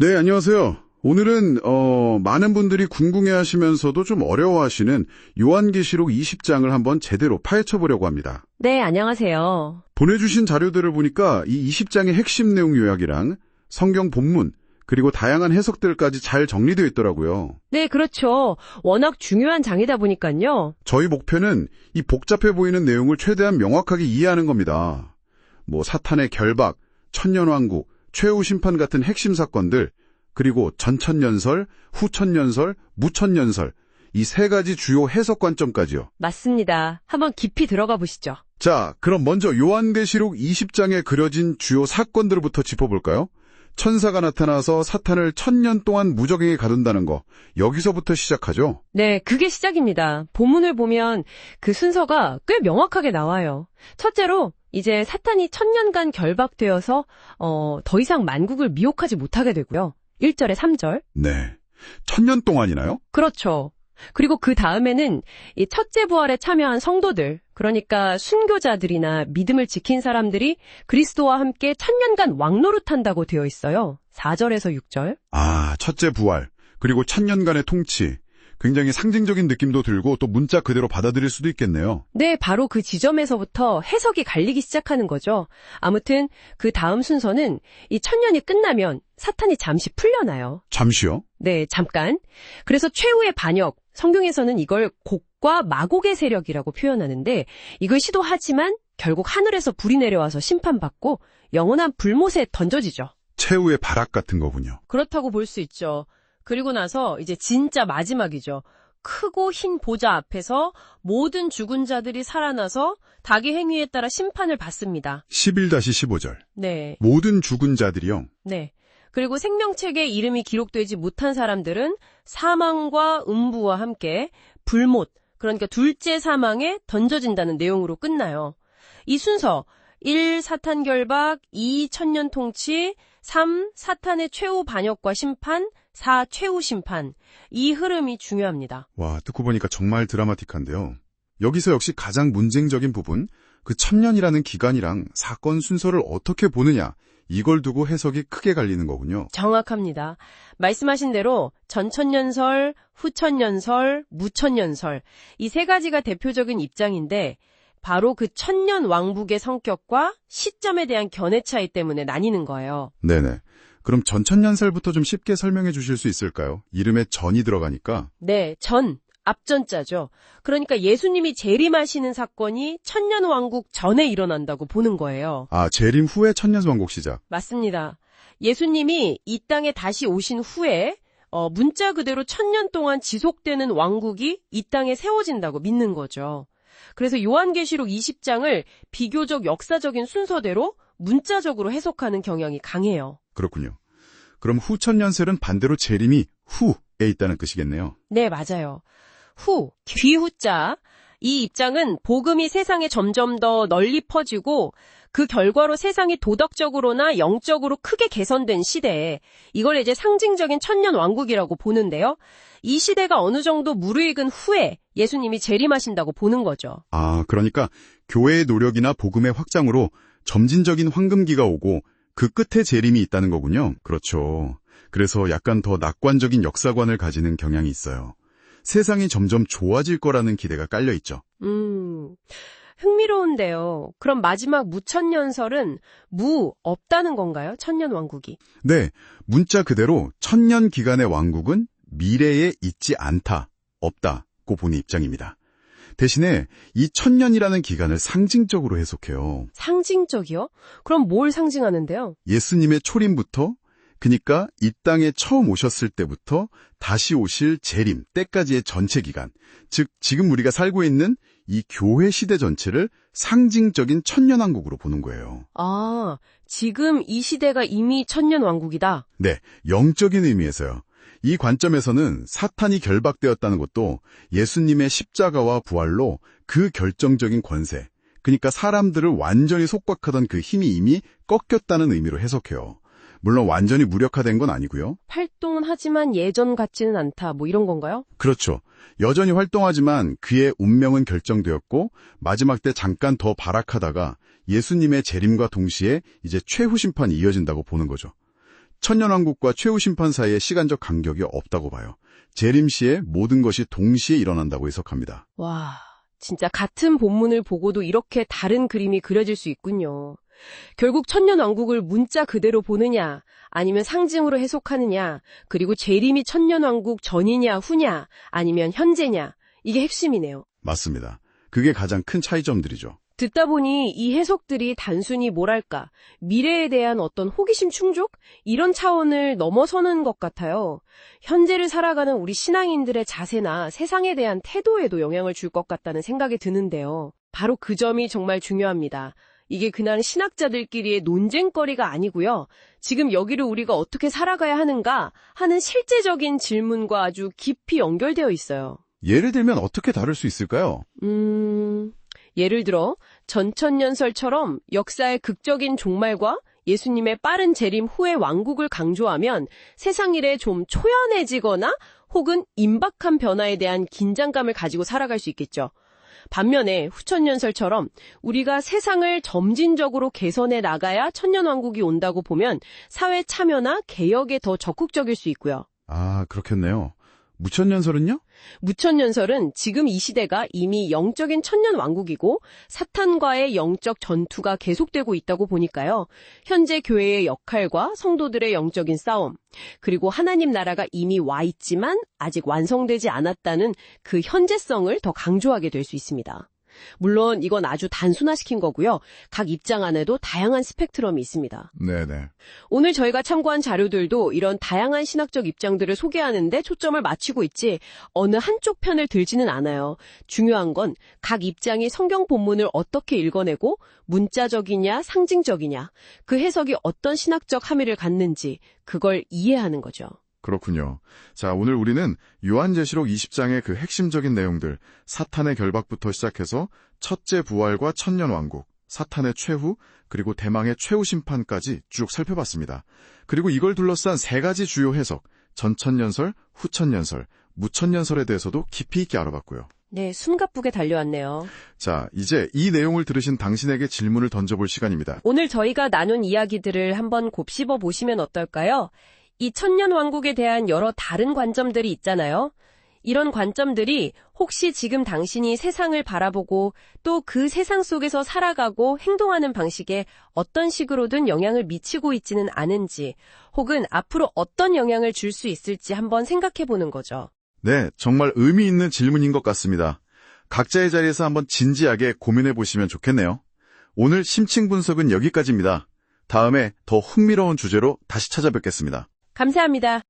네, 안녕하세요. 오늘은 어, 많은 분들이 궁금해하시면서도 좀 어려워하시는 요한계시록 20장을 한번 제대로 파헤쳐 보려고 합니다. 네, 안녕하세요. 보내주신 자료들을 보니까 이 20장의 핵심 내용 요약이랑 성경 본문 그리고 다양한 해석들까지 잘 정리되어 있더라고요. 네, 그렇죠. 워낙 중요한 장이다 보니까요. 저희 목표는 이 복잡해 보이는 내용을 최대한 명확하게 이해하는 겁니다. 뭐 사탄의 결박, 천년왕국, 최후 심판 같은 핵심 사건들, 그리고 전천년설, 후천년설, 무천년설 이 세 가지 주요 해석 관점까지요. 맞습니다. 한번 깊이 들어가 보시죠. 자, 그럼 먼저 요한계시록 20장에 그려진 주요 사건들부터 짚어볼까요? 천사가 나타나서 사탄을 천년 동안 무적행에 가둔다는 거, 여기서부터 시작하죠. 네, 그게 시작입니다. 본문을 보면 그 순서가 꽤 명확하게 나와요. 첫째로 이제 사탄이 천년간 결박되어서 어, 더 이상 만국을 미혹하지 못하게 되고요. 1절에 3절. 네. 천년 동안이나요? 그렇죠. 그리고 그 다음에는 이 첫째 부활에 참여한 성도들, 그러니까 순교자들이나 믿음을 지킨 사람들이 그리스도와 함께 천년간 왕노릇한다고 되어 있어요. 4절에서 6절. 아, 첫째 부활, 그리고 천년간의 통치. 굉장히 상징적인 느낌도 들고 또 문자 그대로 받아들일 수도 있겠네요. 네, 바로 그 지점에서부터 해석이 갈리기 시작하는 거죠. 아무튼 그 다음 순서는 이 천년이 끝나면 사탄이 잠시 풀려나요. 잠시요. 네, 잠깐. 그래서 최후의 반역, 성경에서는 이걸 곡과 마곡의 세력이라고 표현하는데 이걸 시도하지만 결국 하늘에서 불이 내려와서 심판받고 영원한 불못에 던져지죠. 최후의 발악 같은 거군요. 그렇다고 볼 수 있죠. 그리고 나서 이제 진짜 마지막이죠. 크고 흰 보좌 앞에서 모든 죽은 자들이 살아나서 닭의 행위에 따라 심판을 받습니다. 11-15절. 네, 모든 죽은 자들이요. 네. 그리고 생명책에 이름이 기록되지 못한 사람들은 사망과 음부와 함께 불못, 그러니까 둘째 사망에 던져진다는 내용으로 끝나요. 이 순서 1. 사탄 결박 2. 천년 통치 3. 사탄의 최후 반역과 심판 4. 최후 심판 이 흐름이 중요합니다. 와, 듣고 보니까 정말 드라마틱한데요. 여기서 역시 가장 문쟁적인 부분, 그 천년이라는 기간이랑 사건 순서를 어떻게 보느냐, 이걸 두고 해석이 크게 갈리는 거군요. 정확합니다. 말씀하신 대로 전천년설, 후천년설, 무천년설 이 세 가지가 대표적인 입장인데 바로 그 천년 왕국의 성격과 시점에 대한 견해 차이 때문에 나뉘는 거예요. 네네. 그럼 전천년설부터 좀 쉽게 설명해 주실 수 있을까요? 이름에 전이 들어가니까. 네, 전 앞전자죠. 그러니까 예수님이 재림하시는 사건이 천년 왕국 전에 일어난다고 보는 거예요. 아, 재림 후에 천년왕국 시작. 맞습니다. 예수님이 이 땅에 다시 오신 후에 어, 문자 그대로 천년 동안 지속되는 왕국이 이 땅에 세워진다고 믿는 거죠. 그래서 요한계시록 20장을 비교적 역사적인 순서대로 문자적으로 해석하는 경향이 강해요. 그렇군요. 그럼 후천년설은 반대로 재림이 후에 있다는 뜻이겠네요. 네, 맞아요. 후, 귀후자. 이 입장은 복음이 세상에 점점 더 널리 퍼지고 그 결과로 세상이 도덕적으로나 영적으로 크게 개선된 시대에 이걸 이제 상징적인 천년 왕국이라고 보는데요. 이 시대가 어느 정도 무르익은 후에 예수님이 재림하신다고 보는 거죠. 아, 그러니까 교회의 노력이나 복음의 확장으로 점진적인 황금기가 오고 그 끝에 재림이 있다는 거군요. 그렇죠. 그래서 약간 더 낙관적인 역사관을 가지는 경향이 있어요. 세상이 점점 좋아질 거라는 기대가 깔려 있죠. 음, 흥미로운데요. 그럼 마지막 무천년설은 무, 없다는 건가요? 천년 왕국이. 네, 문자 그대로 천년 기간의 왕국은 미래에 있지 않다, 없다고 보는 입장입니다. 대신에 이 천년이라는 기간을 상징적으로 해석해요. 상징적이요? 그럼 뭘 상징하는데요? 예수님의 초림부터 그니까 이 땅에 처음 오셨을 때부터 다시 오실 재림 때까지의 전체 기간, 즉 지금 우리가 살고 있는 이 교회 시대 전체를 상징적인 천년왕국으로 보는 거예요. 아, 지금 이 시대가 이미 천년 왕국이다. 네, 영적인 의미에서요. 이 관점에서는 사탄이 결박되었다는 것도 예수님의 십자가와 부활로 그 결정적인 권세, 그러니까 사람들을 완전히 속박하던 그 힘이 이미 꺾였다는 의미로 해석해요. 물론 완전히 무력화된 건 아니고요. 활동은 하지만 예전 같지는 않다. 뭐 이런 건가요? 그렇죠. 여전히 활동하지만 그의 운명은 결정되었고 마지막 때 잠깐 더 발악하다가 예수님의 재림과 동시에 이제 최후 심판이 이어진다고 보는 거죠. 천년왕국과 최후 심판 사이의 시간적 간격이 없다고 봐요. 재림 시에 모든 것이 동시에 일어난다고 해석합니다. 와, 진짜 같은 본문을 보고도 이렇게 다른 그림이 그려질 수 있군요. 결국 천년왕국을 문자 그대로 보느냐, 아니면 상징으로 해석하느냐, 그리고 재림이 천년왕국 전이냐 후냐, 아니면 현재냐, 이게 핵심이네요. 맞습니다. 그게 가장 큰 차이점들이죠. 듣다 보니 이 해석들이 단순히 뭐랄까, 미래에 대한 어떤 호기심 충족? 이런 차원을 넘어서는 것 같아요. 현재를 살아가는 우리 신앙인들의 자세나 세상에 대한 태도에도 영향을 줄 것 같다는 생각이 드는데요. 바로 그 점이 정말 중요합니다. 이게 그날 신학자들끼리의 논쟁거리가 아니고요. 지금 여기를 우리가 어떻게 살아가야 하는가 하는 실제적인 질문과 아주 깊이 연결되어 있어요. 예를 들면 어떻게 다룰 수 있을까요? 음, 예를 들어 전천년설처럼 역사의 극적인 종말과 예수님의 빠른 재림 후의 왕국을 강조하면 세상 일에 좀 초연해지거나 혹은 임박한 변화에 대한 긴장감을 가지고 살아갈 수 있겠죠. 반면에 후천년설처럼 우리가 세상을 점진적으로 개선해 나가야 천년왕국이 온다고 보면 사회 참여나 개혁에 더 적극적일 수 있고요. 아, 그렇겠네요. 무천년설은요? 무천년설은 지금 이 시대가 이미 영적인 천년 왕국이고 사탄과의 영적 전투가 계속되고 있다고 보니까요. 현재 교회의 역할과 성도들의 영적인 싸움, 그리고 하나님 나라가 이미 와 있지만 아직 완성되지 않았다는 그 현재성을 더 강조하게 될 수 있습니다. 물론 이건 아주 단순화시킨 거고요. 각 입장 안에도 다양한 스펙트럼이 있습니다. 네네. 오늘 저희가 참고한 자료들도 이런 다양한 신학적 입장들을 소개하는데 초점을 맞추고 있지 어느 한쪽 편을 들지는 않아요. 중요한 건 각 입장이 성경 본문을 어떻게 읽어내고 문자적이냐 상징적이냐 그 해석이 어떤 신학적 함의를 갖는지 그걸 이해하는 거죠. 그렇군요. 자, 오늘 우리는 요한제시록 20장의 그 핵심적인 내용들, 사탄의 결박부터 시작해서 첫째 부활과 천년 왕국, 사탄의 최후, 그리고 대망의 최후 심판까지 쭉 살펴봤습니다. 그리고 이걸 둘러싼 세 가지 주요 해석, 전천년설, 후천년설, 무천년설에 대해서도 깊이 있게 알아봤고요. 네, 숨가쁘게 달려왔네요. 자, 이제 이 내용을 들으신 당신에게 질문을 던져볼 시간입니다. 오늘 저희가 나눈 이야기들을 한번 곱씹어 보시면 어떨까요? 이 천년 왕국에 대한 여러 다른 관점들이 있잖아요. 이런 관점들이 혹시 지금 당신이 세상을 바라보고 또 그 세상 속에서 살아가고 행동하는 방식에 어떤 식으로든 영향을 미치고 있지는 않은지 혹은 앞으로 어떤 영향을 줄 수 있을지 한번 생각해 보는 거죠. 네, 정말 의미 있는 질문인 것 같습니다. 각자의 자리에서 한번 진지하게 고민해 보시면 좋겠네요. 오늘 심층 분석은 여기까지입니다. 다음에 더 흥미로운 주제로 다시 찾아뵙겠습니다. 감사합니다.